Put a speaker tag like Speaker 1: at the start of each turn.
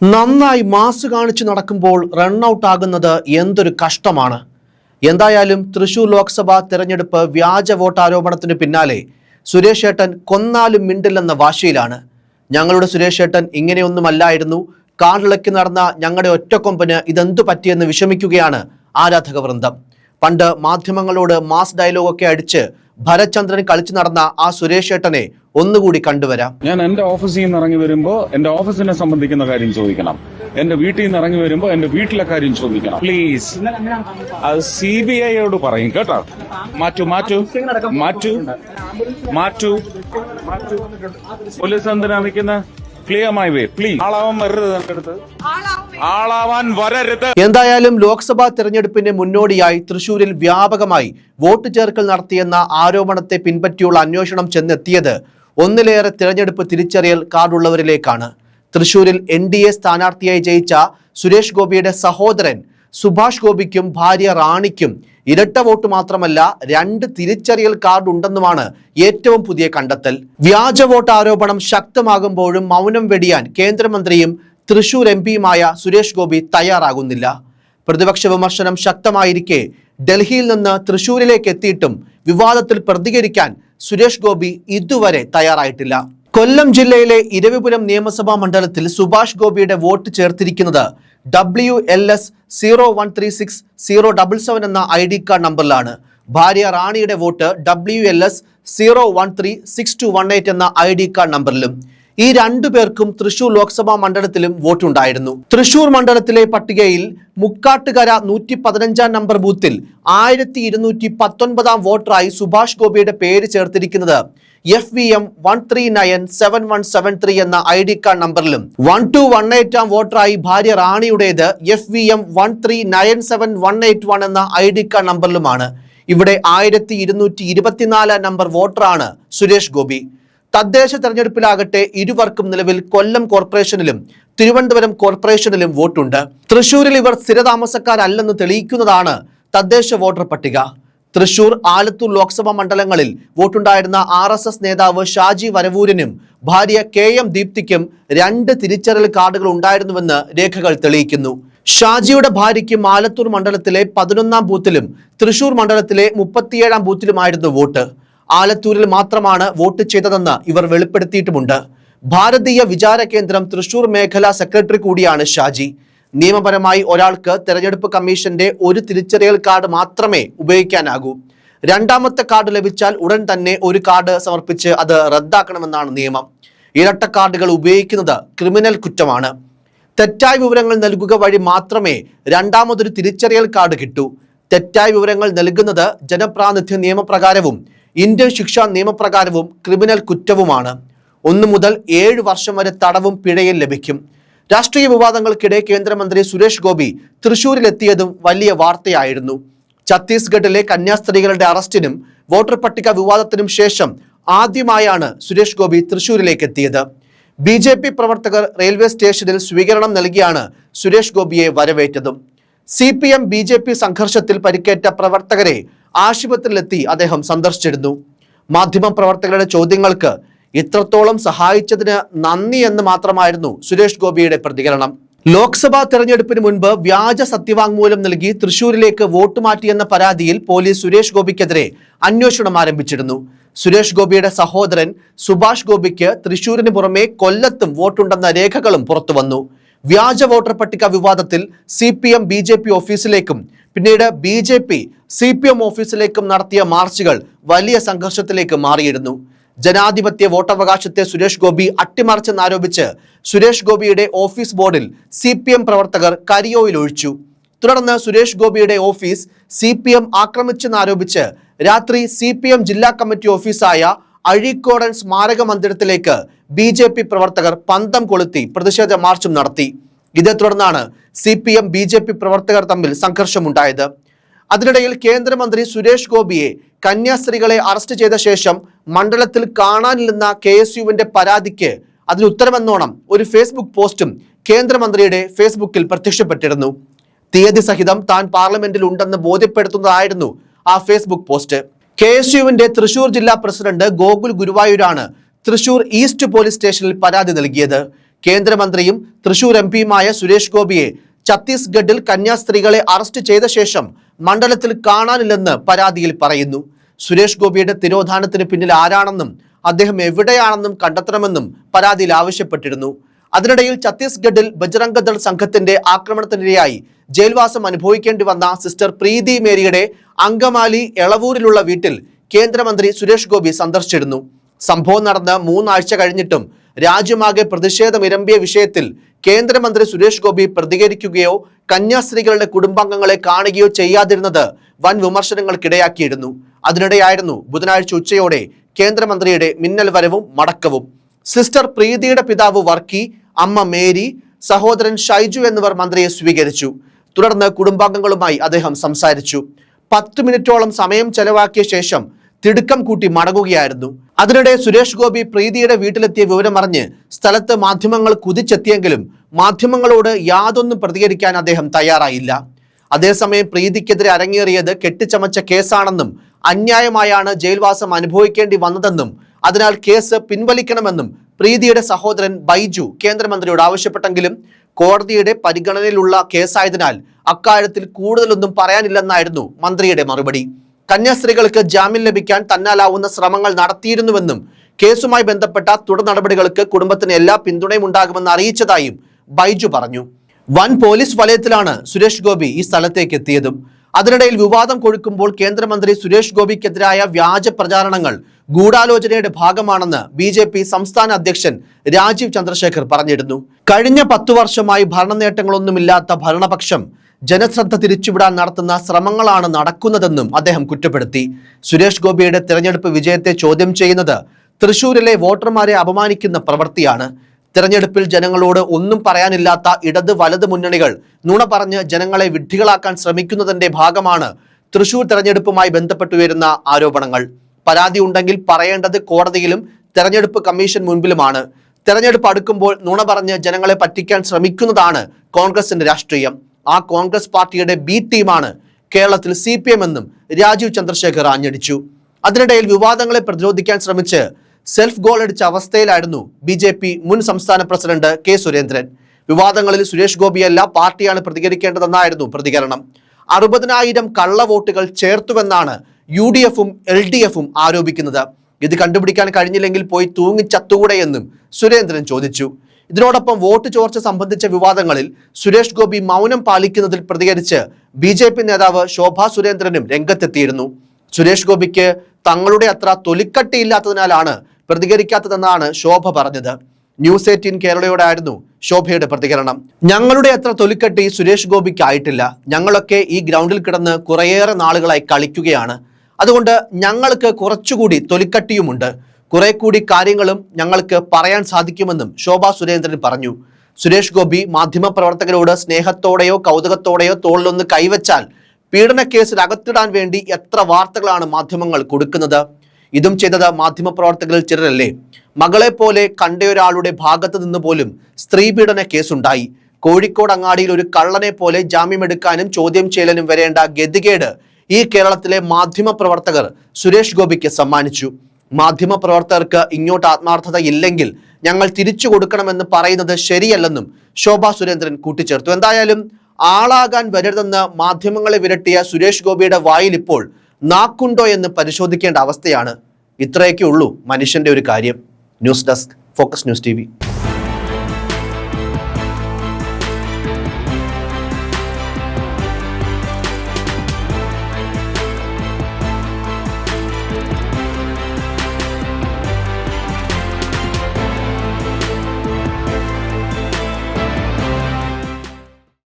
Speaker 1: നന്നായി മാസ് കാണിച്ചു നടക്കുമ്പോൾ റണ്ണൌട്ട് ആകുന്നത് എന്തൊരു കഷ്ടമാണ്. എന്തായാലും തൃശൂർ ലോക്സഭാ തെരഞ്ഞെടുപ്പ് വ്യാജ വോട്ട് ആരോപണത്തിന് പിന്നാലെ സുരേഷ് ഏട്ടൻ കൊന്നാലും മിണ്ടില്ലെന്ന വാശിയിലാണ്. ഞങ്ങളുടെ സുരേഷ് ഏട്ടൻ ഇങ്ങനെയൊന്നുമല്ലായിരുന്നു. കാറിളക്കി നടന്ന ഞങ്ങളുടെ ഒറ്റക്കൊമ്പന് ഇതെന്തു പറ്റിയെന്ന് വിഷമിക്കുകയാണ് ആരാധക വൃന്ദം പണ്ട് മാധ്യമങ്ങളോട് മാസ് ഡയലോഗൊക്കെ അടിച്ച് ഭരചന്ദ്രൻ കളിച്ചു നടന്ന ആ സുരേഷ് ഏട്ടനെ ഒന്നുകൂടി കണ്ടുവരാം.
Speaker 2: ഞാൻ എന്റെ ഓഫീസിൽ നിന്ന് ഇറങ്ങി വരുമ്പോ എന്റെ ഓഫീസിനെ സംബന്ധിക്കുന്ന കാര്യം ചോദിക്കണം. എന്റെ വീട്ടിൽ നിന്ന് ഇറങ്ങി വരുമ്പോ എന്റെ വീട്ടിലെ കാര്യം ചോദിക്കണം. പ്ലീസ് അത് സി ബി ഐയോട് പറയും കേട്ടോ. മാറ്റു മാറ്റു മാറ്റു മാറ്റു. പോലീസ് എന്തിനാ നിൽക്കുന്ന ക്ലിയർ മൈ വേ പ്ലീസ്. ആളാവാൻ വരരുത് എന്റെ അടുത്ത്. ആളാവാൻ വരരുത്.
Speaker 1: എന്തായാലും ലോക്സഭാ തെരഞ്ഞെടുപ്പിന് മുന്നോടിയായി തൃശൂരിൽ വ്യാപകമായി വോട്ട് ചേർക്കൽ നടത്തിയെന്ന ആരോപണത്തെ പിൻപറ്റിയുള്ള അന്വേഷണം ചെന്നെത്തിയത് ഒന്നിലേറെ തിരഞ്ഞെടുപ്പ് തിരിച്ചറിയൽ കാർഡുള്ളവരിലേക്കാണ്. തൃശൂരിൽ എൻ ഡി എ സ്ഥാനാർത്ഥിയായി ജയിച്ച സുരേഷ് ഗോപിയുടെ സഹോദരൻ സുഭാഷ് ഗോപിക്കും ഭാര്യ റാണിക്കും ഇരട്ട വോട്ട് മാത്രമല്ല രണ്ട് തിരിച്ചറിയൽ കാർഡ് ഉണ്ടെന്നുമാണ് ഏറ്റവും പുതിയ കണ്ടെത്തൽ. വ്യാജ വോട്ട് ആരോപണം ശക്തമാകുമ്പോഴും മൗനം വെടിയാൻ കേന്ദ്രമന്ത്രിയും തൃശൂർ എം പിയുമായ സുരേഷ് ഗോപി തയ്യാറാകുന്നില്ല. പ്രതിപക്ഷ വിമർശനം ശക്തമായിരിക്കെ ഡൽഹിയിൽ നിന്ന് തൃശൂരിലേക്ക് എത്തിയിട്ടും വിവാദത്തിൽ പ്രതികരിക്കാൻ സുരേഷ് ഗോപി ഇതുവരെ തയ്യാറായിട്ടില്ല. കൊല്ലം ജില്ലയിലെ ഇരവിപുരം നിയമസഭാ മണ്ഡലത്തിൽ സുഭാഷ് ഗോപിയുടെ വോട്ട് ചേർത്തിരിക്കുന്നത് W L S zero one three six zero double seven എന്ന ഐ ഡി കാർഡ് നമ്പറിലാണ്. ഭാര്യ റാണിയുടെ vote W L S zero one three six two one eight എന്ന ഐ ഡി കാർഡ് നമ്പറിലും ഈ രണ്ടു പേർക്കും തൃശൂർ ലോക്സഭാ മണ്ഡലത്തിലും വോട്ടുണ്ടായിരുന്നു. തൃശൂർ മണ്ഡലത്തിലെ പട്ടികയിൽ മുക്കാട്ടുകര നൂറ്റി പതിനഞ്ചാം നമ്പർ ബൂത്തിൽ ആയിരത്തി ഇരുന്നൂറ്റി പത്തൊൻപതാം വോട്ടറായി സുഭാഷ് ഗോപിയുടെ പേര് ചേർത്തിരിക്കുന്നത് F V M one three nine seven one seven three എന്ന ഐ ഡി കാർഡ് നമ്പറിലും വൺ ടു വൺ എയ്റ്റാം വോട്ടറായി ഭാര്യ റാണിയുടേത് F V M one three nine seven one eight one എന്ന ഐ ഡി കാർഡ് നമ്പറിലുമാണ്. ഇവിടെ ആയിരത്തി ഇരുന്നൂറ്റി ഇരുപത്തിനാലാം നമ്പർ വോട്ടറാണ് സുരേഷ് ഗോപി. തദ്ദേശ തെരഞ്ഞെടുപ്പിലാകട്ടെ ഇരുവർക്കും നിലവിൽ കൊല്ലം കോർപ്പറേഷനിലും തിരുവനന്തപുരം കോർപ്പറേഷനിലും വോട്ടുണ്ട്. തൃശൂരിൽ ഇവർ സ്ഥിരതാമസക്കാരല്ലെന്ന് തെളിയിക്കുന്നതാണ് തദ്ദേശ വോട്ടർ പട്ടിക. തൃശൂർ ആലത്തൂർ ലോക്സഭാ മണ്ഡലങ്ങളിൽ വോട്ടുണ്ടായിരുന്ന ആർ എസ് എസ് നേതാവ് ഷാജി വരവൂരിനും ഭാര്യ കെ എം ദീപ്തിക്കും രണ്ട് തിരിച്ചറിയൽ കാർഡുകൾ ഉണ്ടായിരുന്നുവെന്ന് രേഖകൾ തെളിയിക്കുന്നു. ഷാജിയുടെ ഭാര്യയ്ക്കും ആലത്തൂർ മണ്ഡലത്തിലെ പതിനൊന്നാം ബൂത്തിലും തൃശൂർ മണ്ഡലത്തിലെ മുപ്പത്തിയേഴാം ബൂത്തിലുമായിരുന്നു വോട്ട്. ആലത്തൂരിൽ മാത്രമാണ് വോട്ട് ചെയ്തതെന്ന് ഇവർ വെളിപ്പെടുത്തിയിട്ടുമുണ്ട്. ഭാരതീയ വിചാര കേന്ദ്രം തൃശൂർ മേഖലാ സെക്രട്ടറി കൂടിയാണ് ഷാജി. നിയമപരമായി ഒരാൾക്ക് തെരഞ്ഞെടുപ്പ് കമ്മീഷന്റെ ഒരു തിരിച്ചറിയൽ കാർഡ് മാത്രമേ ഉപയോഗിക്കാനാകൂ. രണ്ടാമത്തെ കാർഡ് ലഭിച്ചാൽ ഉടൻ തന്നെ ഒരു കാർഡ് സമർപ്പിച്ച് അത് റദ്ദാക്കണമെന്നാണ് നിയമം. ഇരട്ട കാർഡുകൾ ഉപയോഗിക്കുന്നത് ക്രിമിനൽ കുറ്റമാണ്. തെറ്റായ വിവരങ്ങൾ നൽകുക വഴി മാത്രമേ രണ്ടാമതൊരു തിരിച്ചറിയൽ കാർഡ് കിട്ടൂ. തെറ്റായ വിവരങ്ങൾ നൽകുന്നത് ജനപ്രാതിനിധ്യ നിയമപ്രകാരവും ഇന്ത്യൻ ശിക്ഷാ നിയമപ്രകാരവും ക്രിമിനൽ കുറ്റവുമാണ്. ഒന്നു മുതൽ ഏഴ് വർഷം വരെ തടവും പിഴയും ലഭിക്കും. രാഷ്ട്രീയ വിവാദങ്ങൾക്കിടെ കേന്ദ്രമന്ത്രി സുരേഷ് ഗോപി തൃശൂരിലെത്തിയതും വലിയ വാർത്തയായിരുന്നു. ഛത്തീസ്ഗഡിലെ കന്യാസ്ത്രീകളുടെ അറസ്റ്റിനും വോട്ടർ പട്ടിക വിവാദത്തിനും ശേഷം ആദ്യമായാണ് സുരേഷ് ഗോപി തൃശൂരിലേക്ക് എത്തിയത് ബി ജെ പി പ്രവർത്തകർ റെയിൽവേ സ്റ്റേഷനിൽ സ്വീകരണം നൽകിയാണ് സുരേഷ് ഗോപിയെ വരവേറ്റതും. C P M B J P സംഘർഷത്തിൽ പരിക്കേറ്റ പ്രവർത്തകരെ ആശുപത്രിയിലെത്തി അദ്ദേഹം സന്ദർശിച്ചിരുന്നു. മാധ്യമ പ്രവർത്തകരുടെ ചോദ്യങ്ങൾക്ക് ഇത്രത്തോളം സഹായിച്ചതിന് നന്ദി എന്ന് മാത്രമായിരുന്നു സുരേഷ് ഗോപിയുടെ പ്രതികരണം. ലോക്സഭാ തെരഞ്ഞെടുപ്പിന് മുൻപ് വ്യാജ സത്യവാങ്മൂലം നൽകി തൃശൂരിലേക്ക് വോട്ട് മാറ്റിയെന്ന പരാതിയിൽ പോലീസ് സുരേഷ് ഗോപിക്കെതിരെ അന്വേഷണം ആരംഭിച്ചിരുന്നു. സുരേഷ് ഗോപിയുടെ സഹോദരൻ സുഭാഷ് ഗോപിക്ക് തൃശൂരിന് പുറമെ കൊല്ലത്തും വോട്ടുണ്ടെന്ന രേഖകളും പുറത്തുവന്നു വ്യാജ വോട്ടർ പട്ടിക വിവാദത്തിൽ C P M B J P ഓഫീസിലേക്കും പിന്നീട് B J P C P M ഓഫീസിലേക്കും നടത്തിയ മാർച്ചുകൾ വലിയ സംഘർഷത്തിലേക്ക് മാറിയിരുന്നു. ജനാധിപത്യ വോട്ടവകാശത്തെ സുരേഷ് ഗോപി അട്ടിമറിച്ചെന്നാരോപിച്ച് സുരേഷ് ഗോപിയുടെ ഓഫീസ് ബോർഡിൽ സി പി എം പ്രവർത്തകർ കരിയോയിൽ ഒഴിച്ചു. തുടർന്ന് സുരേഷ് ഗോപിയുടെ ഓഫീസ് സി പി എം ആക്രമിച്ചെന്നാരോപിച്ച് രാത്രി സി പി എം ജില്ലാ കമ്മിറ്റി ഓഫീസായ അഴീക്കോടൻ സ്മാരക മന്ദിരത്തിലേക്ക് ബി ജെ പി പ്രവർത്തകർ പന്തം കൊളുത്തി പ്രതിഷേധ മാർച്ചും നടത്തി. ഇതേ തുടർന്നാണ് C P M B J P പ്രവർത്തകർ തമ്മിൽ സംഘർഷമുണ്ടായത്. അതിനിടയിൽ കേന്ദ്രമന്ത്രി സുരേഷ് ഗോപിയെ കന്യാസ്ത്രീകളെ അറസ്റ്റ് ചെയ്ത ശേഷം മണ്ഡലത്തിൽ കാണാനില്ലെന്ന കെ എസ് യുവിന്റെ പരാതിക്ക് അതിന് ഉത്തരമെന്നോണം ഒരു ഫേസ്ബുക്ക് പോസ്റ്റും കേന്ദ്രമന്ത്രിയുടെ ഫേസ്ബുക്കിൽ പ്രത്യക്ഷപ്പെട്ടിരുന്നു. തീയതി സഹിതം താൻ പാർലമെന്റിൽ ഉണ്ടെന്ന് ബോധ്യപ്പെടുത്തുന്നതായിരുന്നു ആ ഫേസ്ബുക്ക് പോസ്റ്റ്. കെ എസ് യുവിന്റെ തൃശൂർ ജില്ലാ പ്രസിഡന്റ് ഗോകുൽ ഗുരുവായൂരാണ് തൃശൂർ ഈസ്റ്റ് പോലീസ് സ്റ്റേഷനിൽ പരാതി നൽകിയത്. കേന്ദ്രമന്ത്രിയും തൃശൂർ എം സുരേഷ് ഗോപിയെ ഛത്തീസ്ഗഡിൽ കന്യാസ്ത്രീകളെ അറസ്റ്റ് ചെയ്ത ശേഷം മണ്ഡലത്തിൽ കാണാനില്ലെന്ന് പരാതിയിൽ പറയുന്നു. സുരേഷ് ഗോപിയുടെ തിരോധാനത്തിന് പിന്നിൽ ആരാണെന്നും അദ്ദേഹം എവിടെയാണെന്നും കണ്ടെത്തണമെന്നും പരാതിയിൽ ആവശ്യപ്പെട്ടിരുന്നു. അതിനിടയിൽ ഛത്തീസ്ഗഡിൽ ബജ്രംഗദൾ സംഘത്തിന്റെ ആക്രമണത്തിനിരയായി ജയിൽവാസം അനുഭവിക്കേണ്ടി വന്ന സിസ്റ്റർ പ്രീതി മേരിയുടെ അങ്കമാലി എളവൂരിലുള്ള വീട്ടിൽ കേന്ദ്രമന്ത്രി സുരേഷ് ഗോപി സന്ദർശിച്ചിരുന്നു. സംഭവം നടന്ന് മൂന്നാഴ്ച കഴിഞ്ഞിട്ടും രാജ്യമാകെ പ്രതിഷേധം ഇരമ്പിയ വിഷയത്തിൽ കേന്ദ്രമന്ത്രി സുരേഷ് ഗോപി പ്രതികരിക്കുകയോ കന്യാസ്ത്രീകളുടെ കുടുംബാംഗങ്ങളെ കാണുകയോ ചെയ്യാതിരുന്നത് വൻ വിമർശനങ്ങൾക്കിടയാക്കിയിരുന്നു. അതിനിടെയായിരുന്നു ബുധനാഴ്ച ഉച്ചയോടെ കേന്ദ്രമന്ത്രിയുടെ മിന്നൽ വരവും മടക്കവും. സിസ്റ്റർ പ്രീതിയുടെ പിതാവ് വർക്കി അമ്മ മേരി സഹോദരൻ ഷൈജു എന്നിവർ മന്ത്രിയെ സ്വീകരിച്ചു. തുടർന്ന് കുടുംബാംഗങ്ങളുമായി അദ്ദേഹം സംസാരിച്ചു. പത്ത് മിനിറ്റോളം സമയം ചെലവാക്കിയ ശേഷം തിടുക്കം കൂട്ടി മടങ്ങുകയായിരുന്നു. അതിനിടെ സുരേഷ് ഗോപി പ്രീതിയുടെ വീട്ടിലെത്തിയ വിവരമറിഞ്ഞ് സ്ഥലത്ത് മാധ്യമങ്ങൾ കുതിച്ചെത്തിയെങ്കിലും മാധ്യമങ്ങളോട് യാതൊന്നും പ്രതികരിക്കാൻ അദ്ദേഹം തയ്യാറായില്ല. അതേസമയം പ്രീതിക്കെതിരെ അരങ്ങേറിയത് കെട്ടിച്ചമച്ച കേസാണെന്നും അന്യായമായാണ് ജയിൽവാസം അനുഭവിക്കേണ്ടി വന്നതെന്നും അതിനാൽ കേസ് പിൻവലിക്കണമെന്നും പ്രീതിയുടെ സഹോദരൻ ബൈജു കേന്ദ്രമന്ത്രിയോട് ആവശ്യപ്പെട്ടെങ്കിലും കോടതിയുടെ പരിഗണനയിലുള്ള കേസായതിനാൽ അക്കാര്യത്തിൽ കൂടുതലൊന്നും പറയാനില്ലെന്നായിരുന്നു മന്ത്രിയുടെ മറുപടി. കന്യാസ്ത്രീകൾക്ക് ജാമ്യം ലഭിക്കാൻ തന്നാലാവുന്ന ശ്രമങ്ങൾ നടത്തിയിരുന്നുവെന്നും കേസുമായി ബന്ധപ്പെട്ട തുടർ നടപടികൾക്ക് കുടുംബത്തിന് എല്ലാ പിന്തുണയും ഉണ്ടാകുമെന്ന് അറിയിച്ചതായും ബൈജു പറഞ്ഞു. വൻ പോലീസ് വലയത്തിലാണ് സുരേഷ് ഗോപി ഈ സ്ഥലത്തേക്ക് എത്തിയതും. അതിനിടയിൽ വിവാദം കൊഴുക്കുമ്പോൾ കേന്ദ്രമന്ത്രി സുരേഷ് ഗോപിക്കെതിരായ വ്യാജ പ്രചാരണങ്ങൾ ഗൂഢാലോചനയുടെ ഭാഗമാണെന്ന് ബി ജെ പി സംസ്ഥാന അധ്യക്ഷൻ രാജീവ് ചന്ദ്രശേഖർ പറഞ്ഞിരുന്നു. കഴിഞ്ഞ പത്തു വർഷമായി ഭരണ നേട്ടങ്ങളൊന്നുമില്ലാത്ത ഭരണപക്ഷം ജനശ്രദ്ധ തിരിച്ചുവിടാൻ നടത്തുന്ന ശ്രമങ്ങളാണ് നടക്കുന്നതെന്നും അദ്ദേഹം കുറ്റപ്പെടുത്തി. സുരേഷ് ഗോപിയുടെ തിരഞ്ഞെടുപ്പ് വിജയത്തെ ചോദ്യം ചെയ്യുന്നത് തൃശൂരിലെ വോട്ടർമാരെ അപമാനിക്കുന്ന പ്രവൃത്തിയാണ്. തിരഞ്ഞെടുപ്പിൽ ജനങ്ങളോട് ഒന്നും പറയാനില്ലാത്ത ഇടത് വലത് മുന്നണികൾ നുണ പറഞ്ഞ് ജനങ്ങളെ വിഡ്ഢികളാക്കാൻ ശ്രമിക്കുന്നതിന്റെ ഭാഗമാണ് തൃശൂർ തെരഞ്ഞെടുപ്പുമായി ബന്ധപ്പെട്ടു വരുന്ന ആരോപണങ്ങൾ. പരാതി ഉണ്ടെങ്കിൽ പറയേണ്ടത് കോടതിയിലും തെരഞ്ഞെടുപ്പ് കമ്മീഷൻ മുൻപിലുമാണ്. തെരഞ്ഞെടുപ്പ് അടുക്കുമ്പോൾ നുണ പറഞ്ഞ് ജനങ്ങളെ പറ്റിക്കാൻ ശ്രമിക്കുന്നതാണ് കോൺഗ്രസിന്റെ രാഷ്ട്രീയം. ആ കോൺഗ്രസ് പാർട്ടിയുടെ ബി ടീമാണ് കേരളത്തിൽ സി പി എം എന്നും രാജീവ് ചന്ദ്രശേഖർ ആഞ്ഞടിച്ചു. അതിനിടയിൽ വിവാദങ്ങളെ പ്രതിരോധിക്കാൻ ശ്രമിച്ച് സെൽഫ് ഗോൾ അടിച്ച അവസ്ഥയിലായിരുന്നു ബി ജെ പി മുൻ സംസ്ഥാന പ്രസിഡന്റ് കെ സുരേന്ദ്രൻ. വിവാദങ്ങളിൽ സുരേഷ് ഗോപിയല്ല പാർട്ടിയാണ് പ്രതികരിക്കേണ്ടതെന്നായിരുന്നു പ്രതികരണം. അറുപതിനായിരം കള്ള വോട്ടുകൾ ചേർത്തുവെന്നാണ് യു ഡി എഫും എൽ ഡി എഫും ആരോപിക്കുന്നത്. ഇത് കണ്ടുപിടിക്കാൻ കഴിഞ്ഞില്ലെങ്കിൽ പോയി തൂങ്ങിച്ചത്തുകൂടെയെന്നും സുരേന്ദ്രൻ ചോദിച്ചു. ഇതിനോടൊപ്പം വോട്ട് ചോർച്ച സംബന്ധിച്ച വിവാദങ്ങളിൽ സുരേഷ് ഗോപി മൗനം പാലിക്കുന്നതിൽ പ്രതികരിച്ച് ബി ജെ പി നേതാവ് ശോഭാ സുരേന്ദ്രനും രംഗത്തെത്തിയിരുന്നു. സുരേഷ് ഗോപിക്ക് തങ്ങളുടെ അത്ര തൊലിക്കട്ടിയില്ലാത്തതിനാലാണ് പ്രതികരിക്കാത്തതെന്നാണ് ശോഭ പറഞ്ഞത്. ന്യൂസ് എയ്റ്റീൻ കേരളയോടായിരുന്നു ശോഭയുടെ പ്രതികരണം. ഞങ്ങളുടെ അത്ര തൊലിക്കട്ടി സുരേഷ് ഗോപിക്ക് ആയിട്ടില്ല. ഞങ്ങളൊക്കെ ഈ ഗ്രൗണ്ടിൽ കിടന്ന് കുറേയേറെ നാളുകളായി കളിക്കുകയാണ്. അതുകൊണ്ട് ഞങ്ങൾക്ക് കുറച്ചുകൂടി തൊലിക്കട്ടിയുമുണ്ട്. കുറെ കൂടി കാര്യങ്ങളും ഞങ്ങൾക്ക് പറയാൻ സാധിക്കുമെന്നും ശോഭാ സുരേന്ദ്രൻ പറഞ്ഞു. സുരേഷ് ഗോപി മാധ്യമപ്രവർത്തകരോട് സ്നേഹത്തോടെയോ കൗതുകത്തോടെയോ തോളിലൊന്ന് കൈവച്ചാൽ പീഡനക്കേസിൽ അകത്തിടാൻ വേണ്ടി എത്ര വാർത്തകളാണ് മാധ്യമങ്ങൾ കൊടുക്കുന്നത്? ഇതും ചെയ്തത് മാധ്യമപ്രവർത്തകരിൽ ചിലരല്ലേ? മകളെ പോലെ കണ്ടയൊരാളുടെ ഭാഗത്ത് നിന്ന് പോലും സ്ത്രീപീഡന കേസുണ്ടായി. കോഴിക്കോട് അങ്ങാടിയിൽ ഒരു കള്ളനെ പോലെ ജാമ്യമെടുക്കാനും ചോദ്യം ചെയ്യലിനും വരേണ്ട ഗതികേട് ഈ കേരളത്തിലെ മാധ്യമപ്രവർത്തകർ സുരേഷ് ഗോപിക്ക് സമ്മാനിച്ചു. മാധ്യമ പ്രവർത്തകർക്ക് ഇങ്ങോട്ട് ആത്മാർത്ഥത ഇല്ലെങ്കിൽ ഞങ്ങൾ തിരിച്ചു കൊടുക്കണമെന്ന് പറയുന്നത് ശരിയല്ലെന്നും ശോഭ സുരേന്ദ്രൻ കൂട്ടിച്ചേർത്തു. എന്തായാലും ആളാകാൻ വരരുതെന്ന് മാധ്യമങ്ങളെ വിരട്ടിയ സുരേഷ് ഗോപിയുടെ വായിൽ ഇപ്പോൾ നാക്കുണ്ടോ എന്ന് പരിശോധിക്കേണ്ട അവസ്ഥയാണ് ഇത്രയൊക്കെ ഉള്ളൂ മനുഷ്യന്റെ ഒരു കാര്യം. News desk focus news T